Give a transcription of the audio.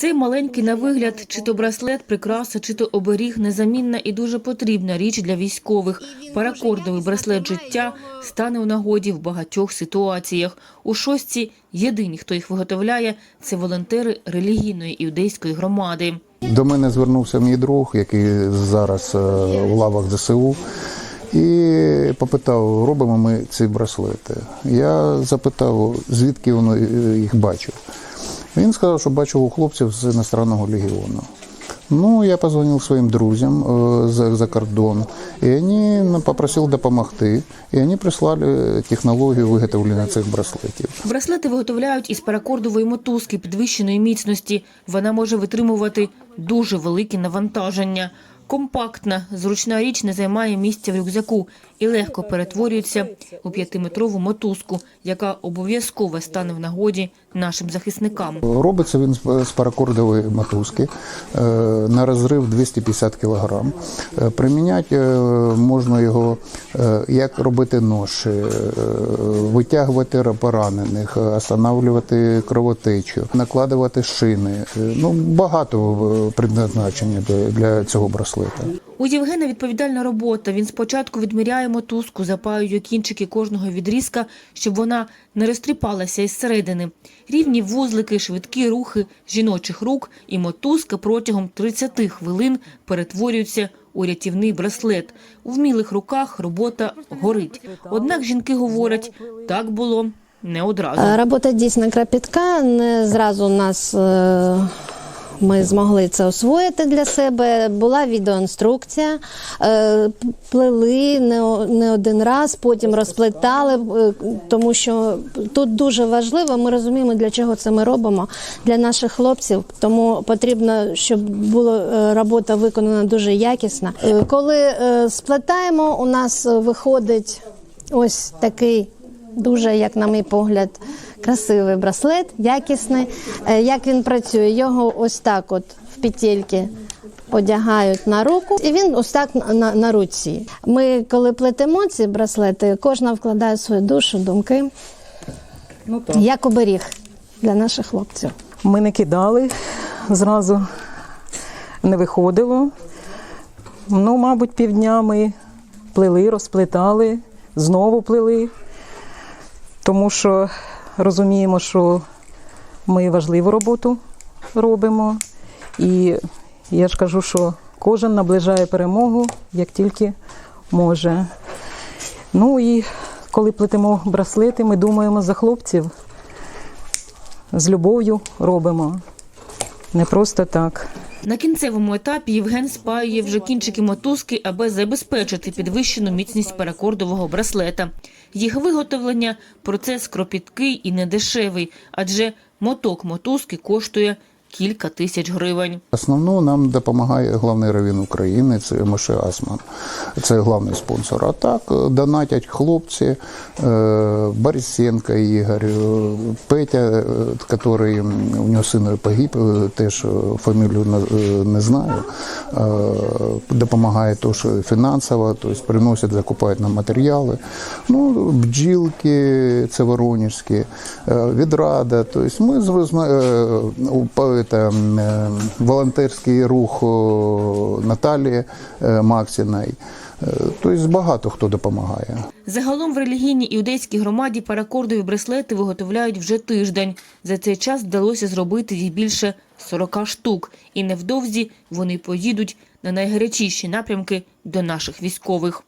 Цей маленький на вигляд, чи то браслет, прикраса, чи то оберіг, незамінна і дуже потрібна річ для військових. Паракордовий браслет життя стане у нагоді в багатьох ситуаціях. У шостці єдині, хто їх виготовляє, це волонтери релігійної іудейської громади. До мене звернувся мій друг, який зараз е, в лавах ЗСУ, і попитав, робимо ми ці браслети. Я запитав, звідки він е, їх бачив. Він сказав, що бачив у хлопців з іностранного легіону. Ну, я позвонив своїм друзям э, за, за кордон, і вони попросили допомогти, І вони прислали технологію виготовлення цих браслетів. Браслети виготовляють із паракордової мотузки підвищеної міцності. Вона може витримувати дуже великі навантаження. Компактна, зручна річ не займає місця в рюкзаку і легко перетворюється у п'ятиметрову мотузку, яка обов'язково стане в нагоді нашим захисникам. Робиться він з- паракордової мотузки е, на розрив 250 кг. Приміняти е, можна його, е, як робити ноші, е, витягувати поранених, е, останавливати кровотечу, накладувати шини. Е, Ну, багато е, предназначення для- цього браслета. У Євгена відповідальна робота. Він спочатку відміряє мотузку, запаює кінчики кожного відрізка, щоб вона не розтріпалася із середини. Рівні вузлики, швидкі рухи жіночих рук і мотузка протягом 30 хвилин перетворюються у рятівний браслет. У вмілих руках робота горить. Однак жінки говорять, так було не одразу. Е, Робота дійсно кропітка. Не зразу у нас е, ми змогли це освоїти для себе. Була відеоінструкція, е, плели не, один раз, потім розплетали, е, тому що тут дуже важливо. Ми розуміємо, для чого це ми робимо для наших хлопців. Тому потрібно, щоб була робота виконана дуже якісно. Е, Коли е, сплетаємо, у нас виходить ось такий Дуже, як на мій погляд, красивий браслет, якісний. Е, Як він працює? Його ось так, от в петельки одягають на руку, і він ось так на, на, на руці. Ми, коли плетемо ці браслети, кожна вкладає свою душу, думки, Ну так. як оберіг для наших хлопців. Ми не кидали зразу, не виходило. Ну, мабуть, півдня ми плели, розплетали, знову плели, тому що розуміємо, що ми важливу роботу робимо. І я ж кажу, що кожен наближає перемогу, як тільки може. Ну і коли плетемо браслети, ми думаємо за хлопців з любов'ю робимо. Не просто так. На кінцевому етапі Євген спаює вже кінчики мотузки, аби забезпечити підвищену міцність паракордового браслета. Їх виготовлення – процес кропіткий і недешевий, адже моток мотузки коштує кілька тисяч гривень. Основно нам допомагає головний равін України, це Моше Асман. Це головний спонсор. А так е, донатять хлопці, е, Борисенко Ігор, е, Петя, який у нього син погиб, теж фамілію не- знаю. Допомагає теж фінансово, тобто приносять, закупають нам матеріали. Ну, бджілки, це воронежські, відрада. Тобто ми з- з- е, волонтерський рух Наталії е, Максиної. Е, Тобто багато хто допомагає. Загалом в релігійній іудейській громаді паракордові браслети виготовляють вже тиждень. За цей час вдалося зробити їх більше 40 штук. І невдовзі вони поїдуть на найгарячіші напрямки до наших військових.